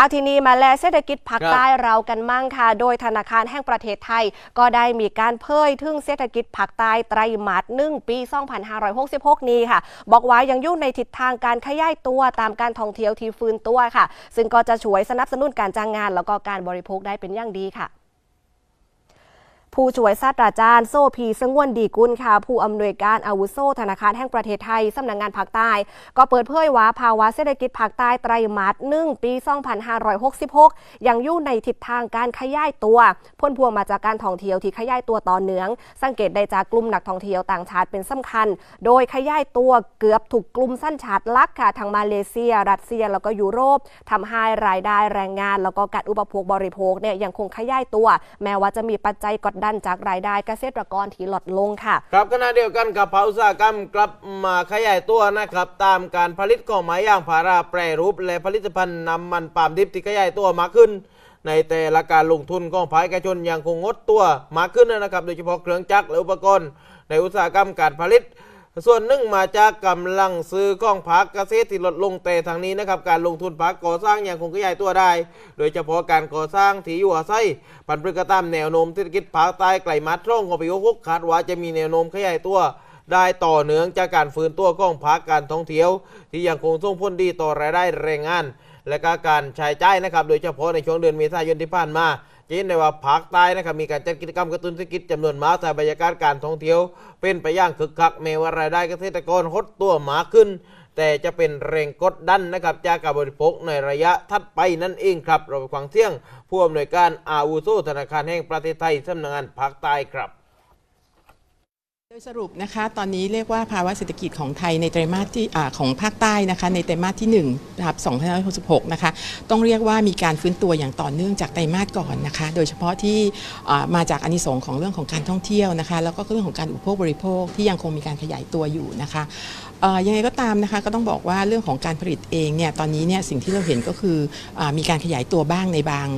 อาทีนี้มาแลเศรษฐกิจภาคใต้เรากันมั่งค่ะ โดยธนาคารแห่งประเทศไทย ก็ได้มีการเผยถึงเศรษฐกิจภาคใต้ไตรมาสหนึ่งปี 2566 นี้ค่ะ บอกว่ายังอยู่ในทิศทางการขยายตัวตามการท่องเที่ยวที่ฟื้นตัวค่ะ ซึ่งก็จะช่วยสนับสนุนการจ้างงานแล้วก็การบริโภคได้เป็นอย่างดีค่ะ ผู้ช่วยศาสตราจารย์โซพีสงวนดีกุลค่ะ ผู้อำนวยการอาวุโสธนาคารแห่งประเทศไทยสำนักงงานภาคใต้ ก็เปิดเผยว่าภาวะเศรษฐกิจภาคใต้ไตรมาสหนึ่งปี 2566 ยังอยู่ในทิศทางการขยายตัวพ้นพวงมาจากการท่องเที่ยวที่ขยายตัวต่อเนื่อง สังเกตได้จากกลุ่มนักท่องเที่ยวต่างชาติเป็นสำคัญ โดยขยายตัวเกือบถูกกลุ่มสั้นชาติลักค่ะทางมาเลเซีย รัสเซียแล้วก็ยุโรปทำให้รายได้แรงงาน แล้วก็การอุปโภคบริโภคเนี่ยยังคงขยายตัว แม้ว่าจะมีปัจจัยกดดันจากรายได้เกษตรกรที่ลดลงค่ะ ครับขณะเดียวกันกับภาคอุตสาหกรรมกลับมาขยายตัวนะครับ ตามการผลิตของไม้ยางพาราแปรรูป และผลิตภัณฑ์น้ำมันปาล์มดิบที่ขยายตัวมากขึ้น ในแต่ละการลงทุนของภาคเอกชนยังคงงดตัวมากขึ้นนะครับ โดยเฉพาะเครื่องจักรและอุปกรณ์ ในอุตสาหกรรมการผลิต ส่วนหนึ่งมาจากกำลังซื้อของภาคเกษตรที่ลดลงแต่ทางนี้นะครับการลงทุนภาคก่อสร้างอยังคงขยายตัวได้ โดยเฉพาะการก่อสร้างที่อยู่อาศัยปันปรึกตามแนวโน้มเศรษฐกิจภาคใต้ไกลมาตรงของปีหกคาดว่าจะมีแนวโน้มขยายตัวได้ต่อเนื่องจากการฟื้นตัวของภาคการท่องเที่ยว ที่ยังคงส่งผลดีต่อรายได้แรงงาน และก็การใช้จ่ายนะครับ โดยเฉพาะในช่วงเดือนเมษายนที่ผ่านมา จะเห็นได้ว่าภาคใต้นะครับมีการจัดกิจกรรมกระตุ้นเศรษฐกิจจำนวนมากแต่บรรยากาศการท่องเที่ยว เป็นไปอย่างคึกคักแม้ว่ารายได้เกษตรกรหดตัวมาขึ้น แต่จะเป็นแรงกดดันนะครับจากการบริโภคในระยะถัดไปนั่นเองครับ เราไปฟังเสียงผู้อำนวยการอาวุโสธนาคารแห่งประเทศไทยสำนักงานภาคใต้ครับ ยสรุปนะคะตอนนี้เรียกว่าภาวะเศรษฐกิจของไทยในไตรมาสที่อของภาคใต้นะคะในไตรมาสที่1นะครับ2566นะคะต้องเรียกว่ามีการฟื้นตัวอย่างต่อเนื่องจากไตรมาสก่อนนะคะ โดยเฉพาะที่มาจากอานิสงส์ของเรื่องของการท่องเที่ยวนะคะ แล้วก็เรื่องของการอุปโภคบริโภคที่ยังคงมีการขยายตัวอยู่นะคะยังไงก็ตามนะคะก็ต้องบอกว่าเรื่องของการผลิตเองเนี่ยตอนนี้เนี่ยสิ่งที่เราเห็นก็คืออมีการขยายตัวบ้างในบาง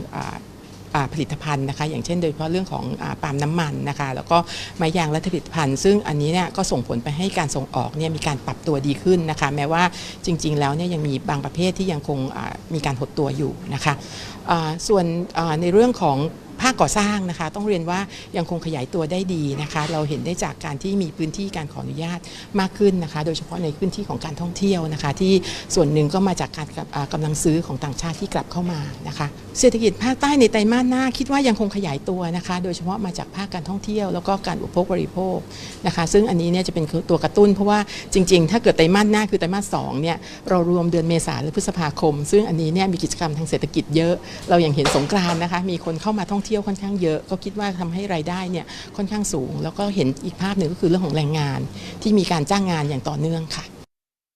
ผลิตภัณฑ์นะคะ อย่างเช่นโดยเฉพาะเรื่องของปาล์มน้ำมันนะคะ แล้วก็ไม้ยางและผลิตภัณฑ์ ซึ่งอันนี้เนี่ยก็ส่งผลไปให้การส่งออกเนี่ยมีการปรับตัวดีขึ้นนะคะ แม้ว่าจริง ๆ แล้วเนี่ยยังมีบางประเภทที่ยังคงมีการหดตัวอยู่นะคะส่วนในเรื่องของ ภาคก่อสร้างนะคะ ต้องเรียนว่ายังคงขยายตัวได้ดีนะคะ เราเห็นได้จากการที่มีพื้นที่การขออนุญาตมากขึ้นนะคะ โดยเฉพาะในพื้นที่ของการท่องเที่ยวนะคะ ที่ส่วนหนึ่งก็มาจากการกับอ่ากำลังซื้อของต่างชาติที่กลับเข้ามานะคะ เศรษฐกิจภาคใต้ในไตรมาสหน้าคิดว่ายังคงขยายตัวนะคะ โดยเฉพาะมาจากภาคการท่องเที่ยวแล้วก็การอุปโภคบริโภคนะคะ ซึ่งอันนี้เนี่ยจะเป็นตัวกระตุ้น เพราะว่าจริง ๆ ถ้าเกิดไตรมาสหน้าคือไตรมาสสองเนี่ยเรารวมเดือนเมษาหรือพฤษภาคม ซึ่งอันนี้เนี่ยมีกิจกรรมทางเศรษฐกิจเยอะ เราอย่างเห็นสงกรานนะคะมีคนเข้ามาท่องเที่ยวค่อนข้างเยอะ ก็คิดว่าทำให้รายได้เนี่ยค่อนข้างสูง แล้วก็เห็นอีกภาพหนึ่งก็คือเรื่องของแรงงาน ที่มีการจ้างงานอย่างต่อเนื่องค่ะ